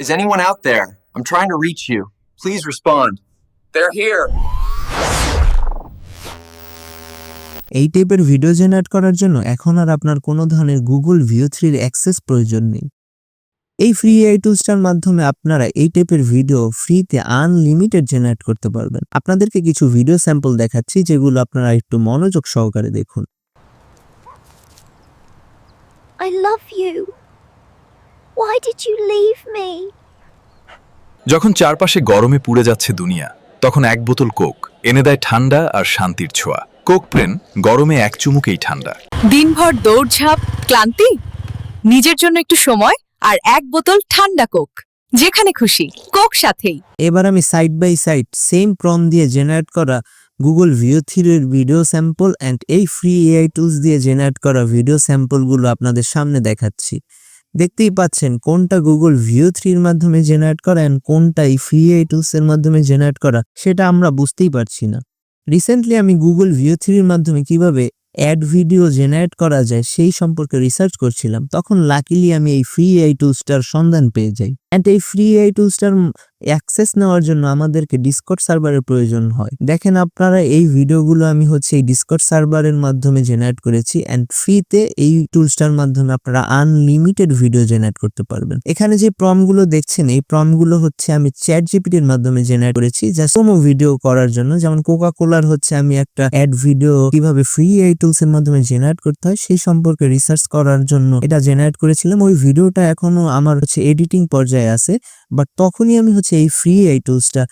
Is anyone out there? I'm trying to reach you. Please respond. They're here. এই টাইপের video generate করার জন্য এখন আর আপনার কোনো ধরনের গুগল ভিও থ্রির অ্যাক্সেস প্রয়োজন নেই এই ফ্রি এআই টুলসটার মাধ্যমে আপনারা এই টাইপের ভিডিও ফ্রিতে আনলিমিটেড জেনারেট করতে পারবেন আপনাদেরকে কিছু ভিডিও স্যাম্পল দেখাচ্ছি যেগুলো আপনারা একটু মনোযোগ সহকারে দেখুন I love you. Did you leave me? যখন চারপাশে গরমে পুড়ে যাচ্ছে দুনিয়া তখন এক বোতল কোক এনে দেয় ঠান্ডা আর শান্তির ছোঁয়া। কোক প্রেন গরমে এক চুমুকেই ঠান্ডা। দিনভর দৌড়ঝাঁপ ক্লান্তি? নিজের জন্য একটু সময় আর এক বোতল ঠান্ডা কোক। যেখানে খুশি কোক সাথেই। এবার আমি side by side same prompt দিয়ে জেনারেট করা গুগল ভিও থ্রির ভিডিও স্যাম্পল অ্যান্ড এই ফ্রি এআই টুলস দিয়ে জেনারেট করা ভিডিও স্যাম্পলগুলো আপনাদের সামনে দেখাচ্ছি। দেখতেই পাচ্ছেন কোনটা গুগল ভিউ থ্রির মাধ্যমে জেনারেট করা অ্যান্ড কোনটা এই ফ্রি এ টুলসের মাধ্যমে জেনারেট করা, সেটা আমরা বুঝতেই পারছি না। রিসেন্টলি আমি গুগল ভিউ থ্রির মাধ্যমে কীভাবে অ্যাড ভিডিও জেনারেট করা যায় সেই সম্পর্কে রিসার্চ করছিলাম, তখন লাকিলি আমি এই ফ্রি এআই টুলসটার সন্ধান পেয়ে যাই। অ্যান্ড এই ফ্রি এআই টুলসটার অ্যাক্সেস নেওয়ার জন্য আমাদেরকে ডিসকট সার্ভারের প্রয়োজন হয়। দেখেন আপনারা এই ভিডিওগুলো আমি হচ্ছে এই ডিসকট সার্ভারের মাধ্যমে জেনারেট করেছি অ্যান্ড ফ্রিতে এই টুলসটার মাধ্যমে আপনারা আনলিমিটেড ভিডিও জেনারেট করতে পারবেন। এখানে যে প্রমগুলো দেখছেন, এই প্রমগুলো হচ্ছে আমি চ্যাট জিপিটির মাধ্যমে জেনারেট করেছি। জাস্ট কোনো ভিডিও করার জন্য, যেমন কোকা কোলার হচ্ছে আমি একটা অ্যাড ভিডিও কীভাবে ফ্রি এই টুলস এর মাধ্যমে জেনারেট করতে হয়, সেই সম্পর্কে রিসার্চ করার জন্য এটা জেনারেট করেছিলাম। ওই ভিডিওটা এখনও আমার হচ্ছে এডিটিং পর্যায়ে আছে বাট তখনই আমি হচ্ছে এই ফ্রি এই টুলসটা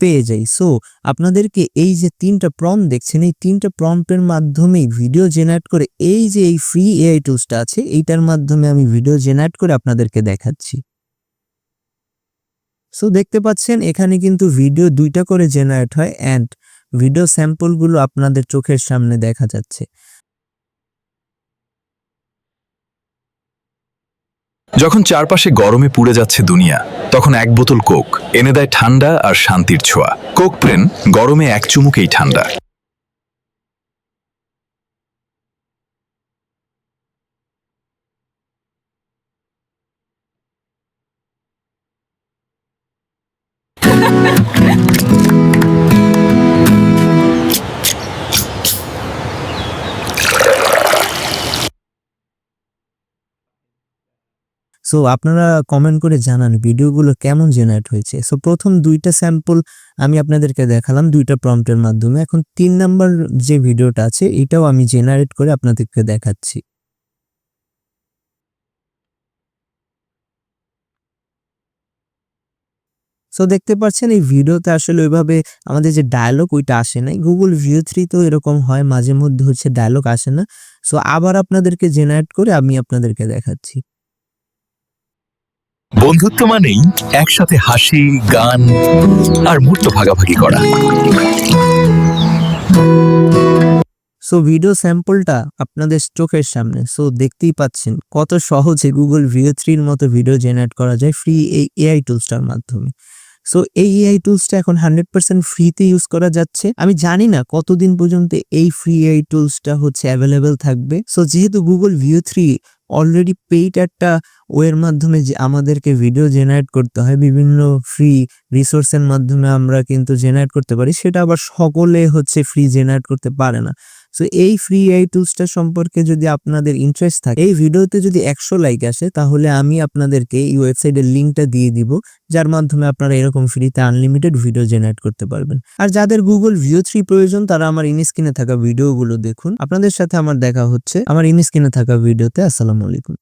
পেয়ে যাই। সো আপনাদেরকে এই যে তিনটা প্রম দেখছেন, এই তিনটা প্রম্পটের মাধ্যমেই ভিডিও জেনারেট করে এই যে এই ফ্রি এআই টুলসটা আছে, এইটার মাধ্যমে আমি ভিডিও জেনারেট করে আপনাদেরকে দেখাচ্ছি। সো দেখতে পাচ্ছেন, এখানে কিন্তু ভিডিও দুইটা করে জেনারেট হয় অ্যান্ড ভিডিও স্যাম্পলগুলো আপনাদের চোখের সামনে দেখা যাচ্ছে। যখন চারপাশে গরমে পুড়ে যাচ্ছে দুনিয়া, তখন এক বোতল কোক এনে দেয় ঠান্ডা আর শান্তির ছোঁয়া। কোক প্রেন গরমে এক চুমুকেই ঠান্ডা। সো আপনারা কমেন্ট করে জানান ভিডিওগুলো কেমন জেনারেট হয়েছে। সো প্রথম দুইটা স্যাম্পল আমি আপনাদেরকে দেখালাম, দুইটা প্রম্পটের মাধ্যমে। এখন তিন নাম্বার যে ভিডিওটা আছে, এটাও আমি জেনারেট করে আপনাদেরকে দেখাচ্ছি। সো দেখতে পাচ্ছেন এই ভিডিওতে আসলে ওইভাবে আমাদের যে ডায়লগ ওইটা আসে নাই। গুগল ভিউ থ্রি তো এরকম হয়, মাঝে মধ্যে হচ্ছে ডায়লগ আসে না। সো আবার আপনাদেরকে জেনারেট করে আমি আপনাদেরকে দেখাচ্ছি। বন্ধুত্ব মানেই একসাথে হাসি, গান আর মূর্ত ভাগাভাগি করা। সো ভিডিও স্যাম্পলটা আপনাদের চোখের সামনে। সো দেখতেই পাচ্ছেন কত সহজে গুগল ভিও থ্রির মতো ভিডিও জেনারেট করা যায় ফ্রি এই এআই টুলসটার মাধ্যমে। সো এই এআই টুলসটা এখন হান্ড্রেড পার্সেন্ট ফ্রিতে ইউজ করা যাচ্ছে। আমি জানি না কতদিন পর্যন্ত এই ফ্রি এআই টুলসটা হচ্ছে অ্যাভেলেবেল থাকবে। সো যেহেতু Google Veo three already paid একটা ওয়ের মাধ্যমে যে আমাদেরকে ভিডিও জেনারেট করতে হয়, বিভিন্ন ফ্রি রিসোর্সের মাধ্যমে আমরা কিন্তু জেনারেট করতে পারি, সেটা আবার সকলে হচ্ছে ফ্রি জেনারেট করতে পারে না। সো এই ফ্রি এই টুলসটা সম্পর্কে যদি আপনাদের ইন্টারেস্ট থাকে, এই ভিডিওতে যদি একশো লাইক আসে, তাহলে আমি আপনাদেরকে এই ওয়েবসাইটের লিঙ্কটা দিয়ে দিব, যার মাধ্যমে আপনারা এরকম ফ্রিতে আনলিমিটেড ভিডিও জেনারেট করতে পারবেন। আর যাদের গুগল ভিও থ্রি প্রয়োজন, তারা আমার ইনস্ক্রিনে থাকা ভিডিওগুলো দেখুন। আপনাদের সাথে আমার দেখা হচ্ছে, আমার ইনস্ক্রিনে থাকা ভিডিওতে আসসালামু আলাইকুম।